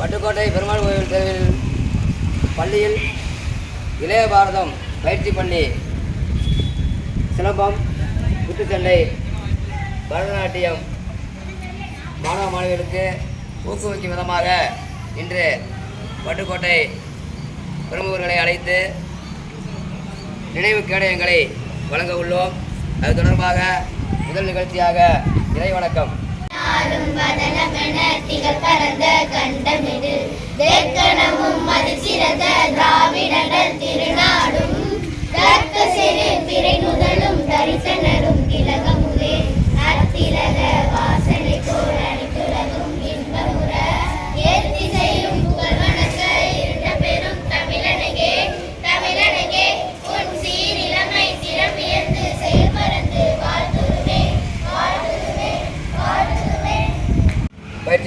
பட்டுக்கோட்டை பெருமாள் கோவில் தெருவில் பள்ளியில் இளைய பாரதம் பயிற்சி பள்ளி சிலம்பம் குத்துச்சண்டை பரதநாட்டியம் மாணவ மாணவிகளுக்கு ஊக்குவிக்கும் விதமாக இன்று பட்டுக்கோட்டை பிரமுகர்களை அழைத்து நினைவு கேடயங்களை வழங்க உள்ளோம். அது தொடர்பாக முதல் நிகழ்ச்சியாக இறை வணக்கம்.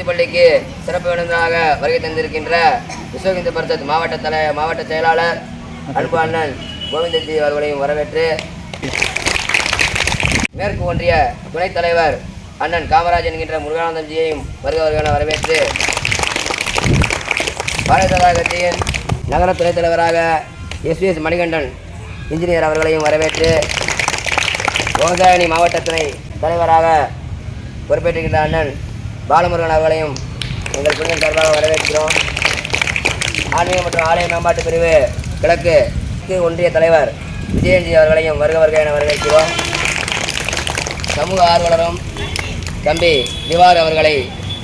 அரசு பள்ளிக்கு சிறப்பு விருந்தினராக வருகை தந்திருக்கின்ற விஸ்வகிந்த இந்து பரிஷத் மாவட்ட தலை மாவட்ட செயலாளர் அன்பு அண்ணன் கோவிந்தஜி அவர்களையும் வரவேற்று மேற்கு ஒன்றிய துணைத் தலைவர் அண்ணன் காமராஜ் என்கின்ற முருகானந்தம்ஜியையும் வருக வரவேற்று பாரதிய ஜனதா கட்சியின் நகர துணைத் தலைவராக எஸ்விஎஸ் மணிகண்டன் இன்ஜினியர் அவர்களையும் வரவேற்று கோதாயணி மாவட்ட துணை தலைவராக பொறுப்பேற்றுகின்ற அண்ணன் பாலமுருகன் அவர்களையும் எங்கள் குழுவின் சார்பாக வரவேற்கிறோம். ஆன்மீக மற்றும் ஆலய மேம்பாட்டு பிரிவு கிழக்கு ஒன்றிய தலைவர் விஜயன்ஜி அவர்களையும் வருக வருக என வரவேற்கிறோம். சமூக ஆர்வலரும் தம்பி திவார் அவர்களை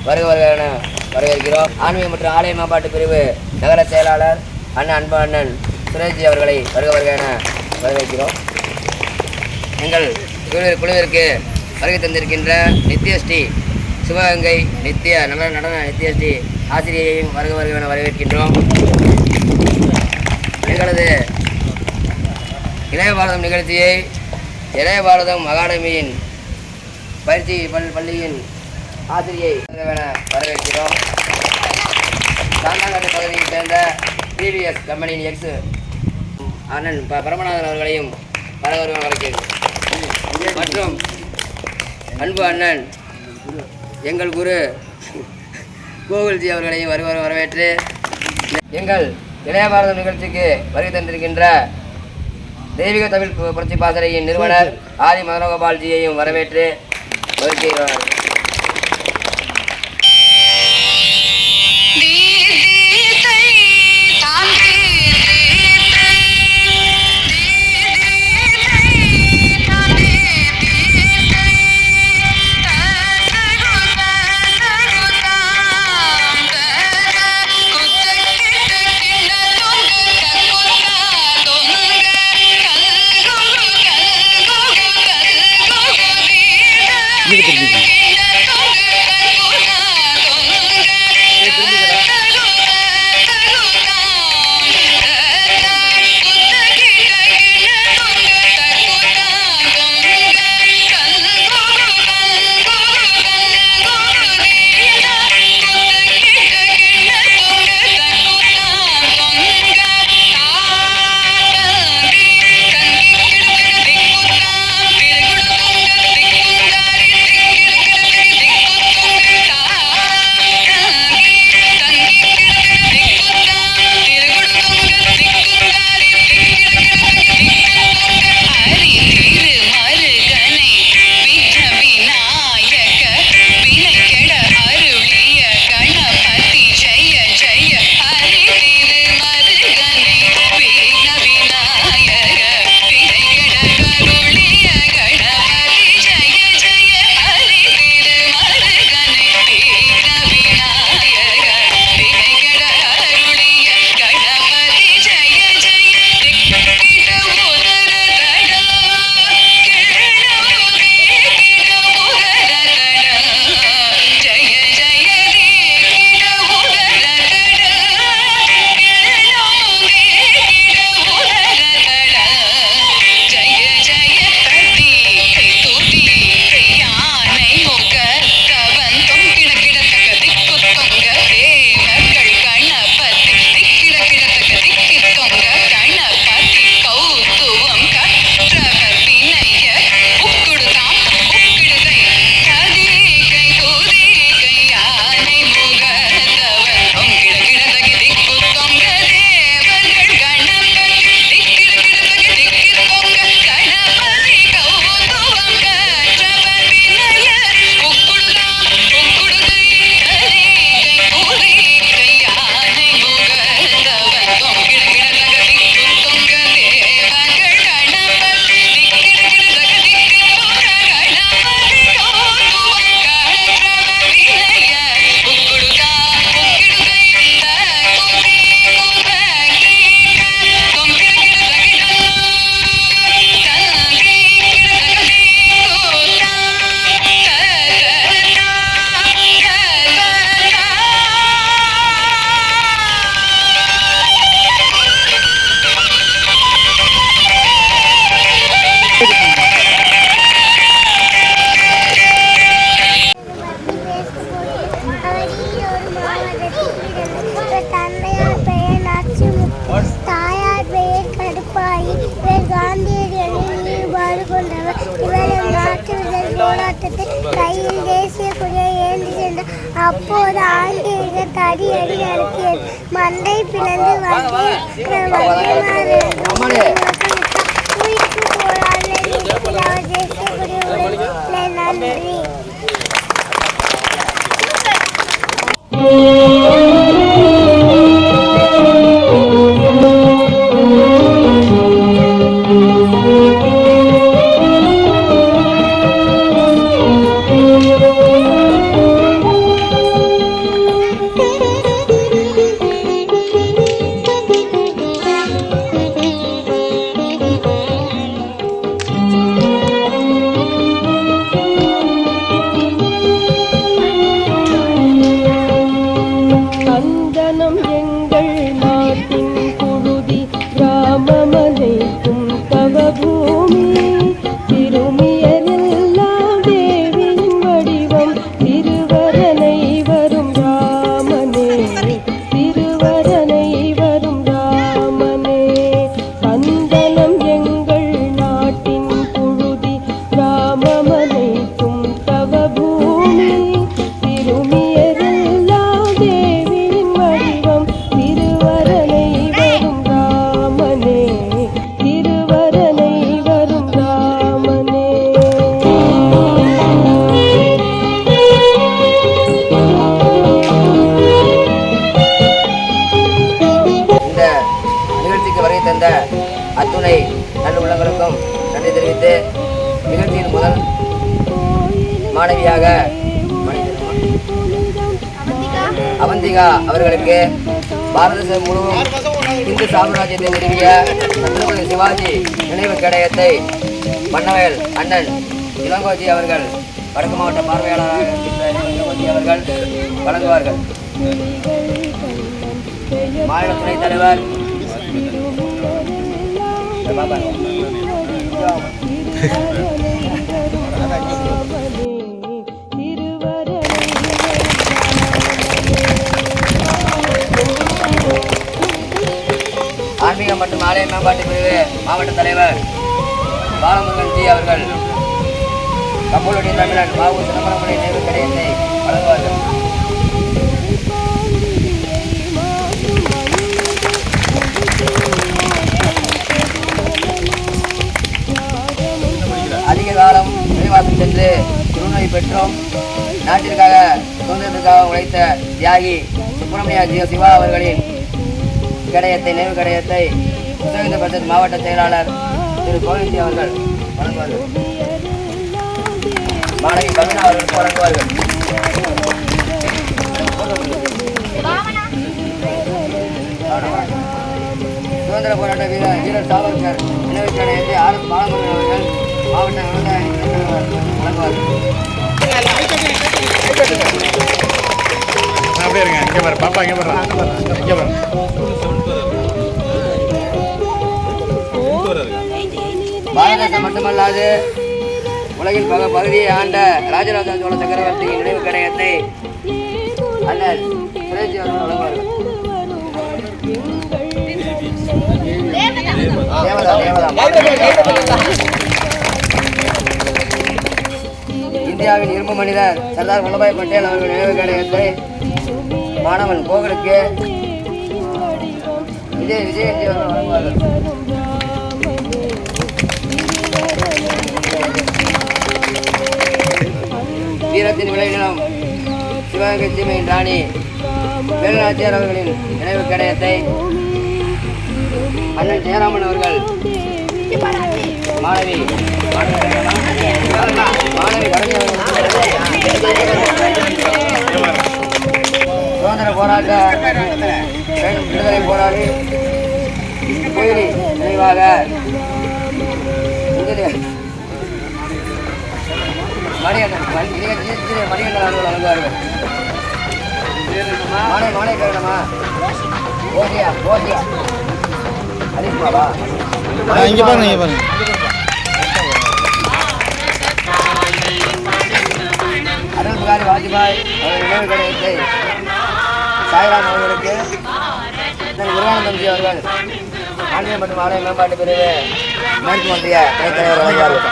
வருக வருக என வரவேற்கிறோம். ஆன்மீக மற்றும் ஆலய மேம்பாட்டு பிரிவு நகர செயலாளர் அண்ணன் அன்பு அண்ணன் சுரேஷ்ஜி அவர்களை வருக வருக என வரவேற்கிறோம். எங்கள் குழுவிற்கு வருகை தந்திருக்கின்ற நித்யஸ்ரீ சிவகங்கை நித்திய நடன நடன நித்யஸ்ரீ ஆசிரியையும் வருக வருக என வரவேற்கின்றோம். எங்களது இளைய பாரதம் நிகழ்ச்சியை இளைய பாரதம் அகாடமியின் பயிற்சி பல் பள்ளியின் ஆசிரியை வருக என வரவேற்கிறோம். சாந்தாங்கட்டு பகுதியைச் சேர்ந்த பிவிஎஸ் கம்பெனியின் எக்ஸ் அண்ணன் ப பரமநாதன் அவர்களையும் வரவருவன் வரவேற்கிறேன் மற்றும் அன்பு அண்ணன் எங்கள் குரு கோகுல்ஜி அவர்களையும் வருவார் வரவேற்று எங்கள் இளையபாரத நிகழ்ச்சிக்கு வருகை தந்திருக்கின்ற தெய்வீக தமிழ் புரட்சி பாசறையின் நிறுவனர் ஆதி மதனகோபால்ஜியையும் வரவேற்று வருகிறார் நிகழ்ச்சிக்கு வருகை தந்த அத்துணை நல்ல உள்ளங்களுக்கும் நன்றி தெரிவித்து நிகழ்ச்சியின் முதல் மாணவியாக அவந்திகா அவர்களுக்கு பாரத முழுவதும் இந்து சாம்ராஜ்யத்தை நிறுவிய சத்ரபதி சிவாஜி நினைவு கேடயத்தை மன்னவேல் அண்ணன் இளங்கோஜி அவர்கள் வடக்கு மாவட்ட பார்வையாளராக இளங்கோஜி அவர்கள் வழங்குவார்கள். மாநில துணைத் தலைவர் பாபா ஆன்மீகம் மற்றும் ஆலய மேம்பாட்டு பிரிவு மாவட்ட தலைவர் பாலமுருகன் ஜி அவர்கள். கப்பலுடைய தமிழன் பாபு சிதம்பரமுடைய நினைவு கிடையாது மற்றும் நாட்டிற்காக சுதந்திரத்திற்காக உழைத்த தியாகி சுப்பிரமணிய ஜியோ சிவா அவர்களின் கடையத்தை நினைவு கடையத்தை உத்தரவிந்த பரிஷத் மாவட்ட செயலாளர் திரு. கோவிந்தி அவர்கள் வழங்குவார்கள். மாணவி கவினா அவர்களுக்கு வழங்குவார்கள். சுதந்திர போராட்ட வீரர் வீரர் சாவர்கர் நினைவு கடையத்தை ஆர் பாலமுருகன் அவர்கள் மாவட்ட விவசாய வழங்குவார்கள். அப்படியே இருங்க இங்கே பாரு பாப்பா இங்கே பாரு இங்கே பாரு பாரத தேசம் மட்டுமல்லாது உலகின் பல பகுதியை ஆண்ட ராஜராஜ சோழ சக்கரவர்த்தியின் நினைவு கடையத்தை அண்ணன் சுரேஷ் அவர்கள் வழங்குவார்கள். தேவதா தேவதா. இந்தியாவின் இரும்பு மனிதர் சர்தார் வல்லபாய் பட்டேல் அவர்கள் நினைவு கடையத்தை மாணவன் கோகுலுக்கு விஜய் விஜய் வீரத்தின் விளைநிலம் சிவகங்கை சீமையின் ராணி வேலுநாச்சியார் அவர்களின் நினைவு கடையத்தை அண்ணன் ஜெயராமன் அவர்கள் மாணவி. மாணவி கரணி அவர்கள் சுதந்திர போராட்ட பெண் விடுதலை போராளி கோயிலி நினைவாக இன்ஜினியர் மணிகண்டன் மணி- இளைஞர் இன்ஜினியர் மணிகண்டன் அவர்கள் வழங்குவார்கள். மாலை மாலை கேட்கணுமா ஓகேயா ஓகேயா அலிஸ்மாவா இங்கே பாருங்க இங்கே பாருங்க. வாஜ்பாய் அவர்கள் நினைவு கடையத்தை சாய்ராம் அவர்களுக்கு திரு முருகானந்தம் ஜி அவர்கள் ஆன்மீக மற்றும் ஆலய மேம்பாட்டு பிரிவு மேற்கு ஒன்றிய துணைத் தலைவர் வழங்குவார்கள்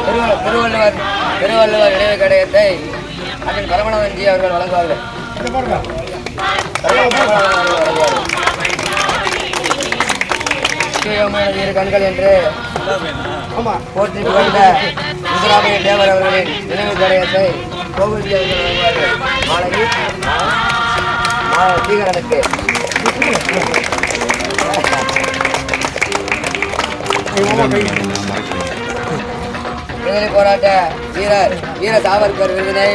திரு- திருவள்ளுவர் திருவள்ளுவர் நினைவு கடையத்தை அண்ணன் பரமநாதன் ஜி அவர்கள் வழங்குவார்கள். கண்கள் என்று போற்றி முத்துராமலிங்க தேவர் அவர்களின் நினைவு தடயத்தை கோவில் ஜி தீகரனுக்கு விடுதலை போராட்ட வீரர் வீர சாவர்கர் விருதினை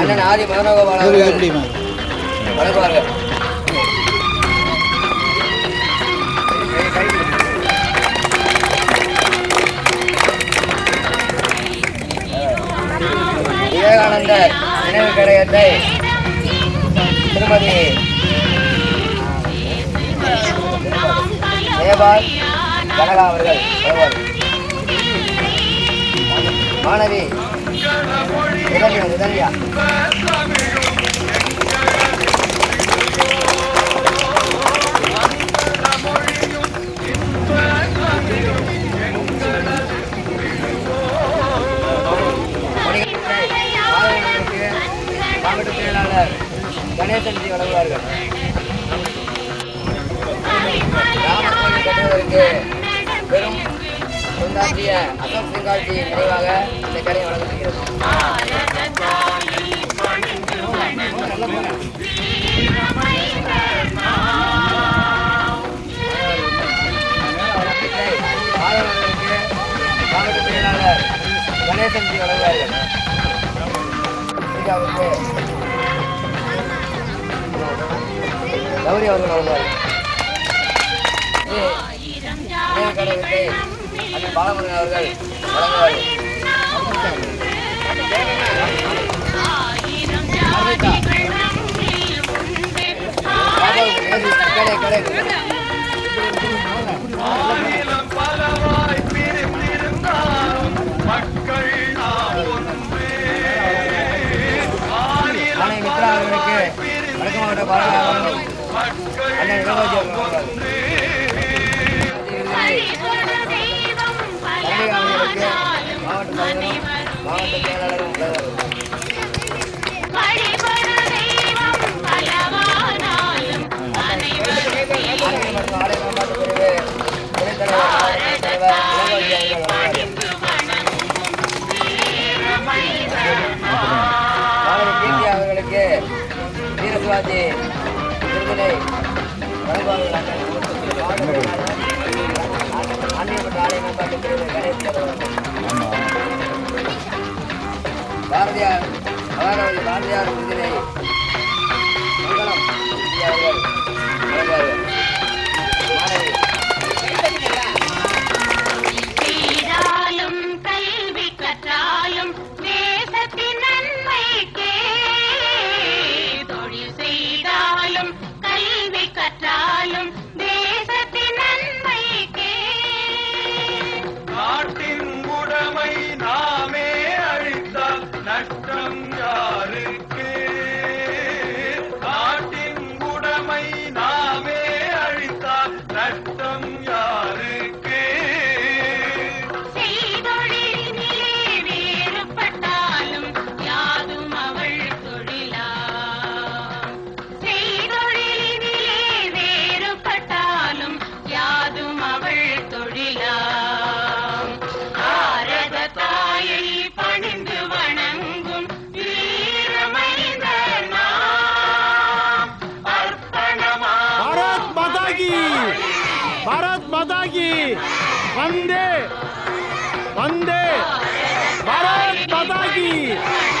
அண்ணன் ஆதி மனோகோபால் வழங்குவார்கள். விவேகானந்தர் நினைவு கடையத்தை திருமதி தேவால் கனகா அவர்கள் மாணவி உதவியா Thank you. மாவட்ட செயலாளர் கணேசன் ஜி வழங்குவார்கள் கோவில் கட்டுவதற்கு பெரும் தொண்டாற்றிய அசோக் சிங்காட்சி நினைவாக இந்த கடை வழங்கப்படுகிறது. மாவட்ட செயலாளர் கணேசன் ஜி வழங்குவார்கள் பூஜாவுக்கு கௌரி அவர்கள் அண்ணன் பாலமுருகன் அவர்கள் நேரு கடை கடை ஆணை மித்ரா அவர்களுக்கு வடக்கு மாவட்ட பாடலாளர் பாரதியார் பாரதியார் वंदे वंदे भारत माता की।